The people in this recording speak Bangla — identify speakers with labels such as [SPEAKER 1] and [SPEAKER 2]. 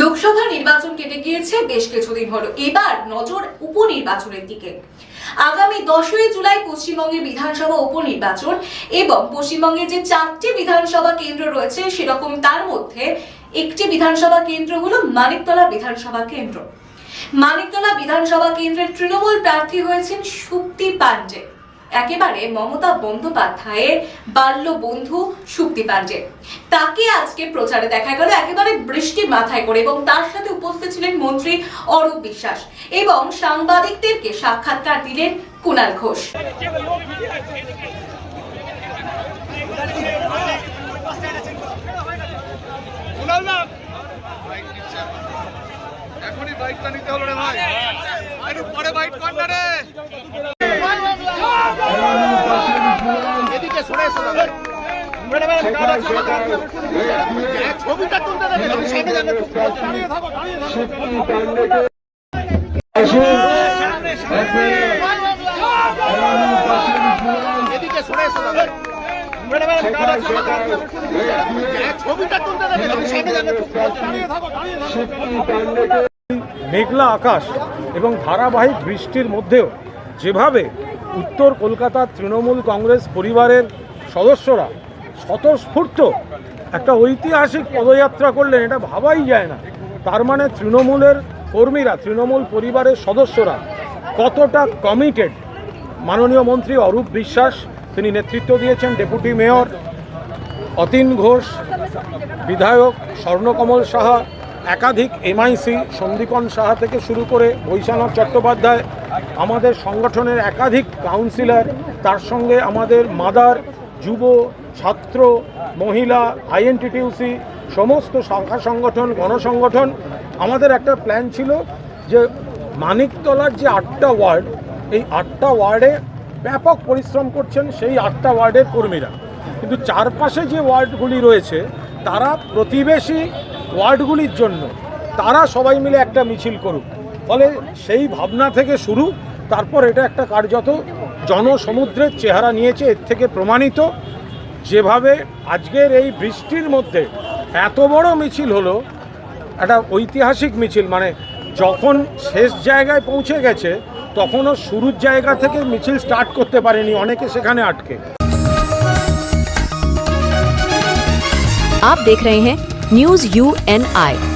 [SPEAKER 1] লোকসভা নির্বাচন কেটে গিয়েছে বেশ কিছুদিন হলো। এবার নজর উপনির্বাচনের দিকে। আগামী দশই জুলাই পশ্চিমবঙ্গে বিধানসভা উপনির্বাচন এবং পশ্চিমবঙ্গে যে চারটি বিধানসভা কেন্দ্র রয়েছে সেরকম তার মধ্যে একটি বিধানসভা কেন্দ্র হলো মানিকতলা বিধানসভা কেন্দ্র। মানিকতলা বিধানসভা কেন্দ্রের তৃণমূল প্রার্থী হয়েছেন সুপ্তি পাণ্ডে একেবারে মমতা বন্দ্যোপাধ্যায়ের বাল্য বন্ধু সুপ্তি পাণ্ডে। তাকে আজকে প্রচারে দেখা গেল একেবারে বৃষ্টি মাথায় করে এবং তার সাথে উপস্থিত ছিলেন মন্ত্রী অরূপ বিশ্বাস এবং সাংবাদিকদেরকে সাক্ষাৎকার দিলেন ঘোষ।
[SPEAKER 2] কুনাল নিচ্ছে এখনই বাইকটা নিতে হলো রে ভাই। একটু পরে বাইক কর না রে।
[SPEAKER 3] মেঘলা আকাশ এবং ধারাবাহিক বৃষ্টির মধ্যেও যেভাবে উত্তর কলকাতার তৃণমূল কংগ্রেস পরিবারের সদস্যরা স্বতঃস্ফূর্ত একটা ঐতিহাসিক পদযাত্রা করলেন, এটা ভাবাই যায় না। তার মানে তৃণমূলের কর্মীরা, তৃণমূল পরিবারের সদস্যরা কতটা কমিটেড মাননীয় মন্ত্রী অরূপ বিশ্বাস, তিনি নেতৃত্ব দিয়েছেন ডেপুটি মেয়র অতীন ঘোষ, বিধায়ক স্বর্ণকমল সাহা, একাধিক এমআইসি সন্দীপন সাহা থেকে শুরু করে বৈশানাথ চট্টোপাধ্যায়, আমাদের সংগঠনের একাধিক কাউন্সিলর, তার সঙ্গে আমাদের মাদার যুব, ছাত্র, মহিলা আইএনটিটিউসি সমস্ত শাখা সংগঠন, গণসংগঠন, আমাদের একটা প্ল্যান ছিল যে মানিকতলার যে আটটা ওয়ার্ড, এই আটটা ওয়ার্ডে ব্যাপক পরিশ্রম করছেন সেই আটটা ওয়ার্ডের কর্মীরা। কিন্তু চারপাশে যে ওয়ার্ডগুলি রয়েছে, তারা প্রতিবেশী ওয়ার্ডগুলির জন্য, তারা সবাই মিলে একটা মিছিল করুক। ফলে সেই ভাবনা থেকে শুরু তারপর এটা একটা কার্যত জনসমুদ্রের চেহারা নিয়েছে এর থেকে প্রমাণিত যেভাবে আজকের এই বৃষ্টির মধ্যে এত বড় মিছিল হলো একটা ঐতিহাসিক মিছিল মানে যখন শেষ জায়গায় পৌঁছে গেছে তখনও শুরুর জায়গা থেকে মিছিল স্টার্ট করতে পারেনি অনেকে সেখানে আটকে
[SPEAKER 4] आप देख रहे हैं न्यूज यू एन आई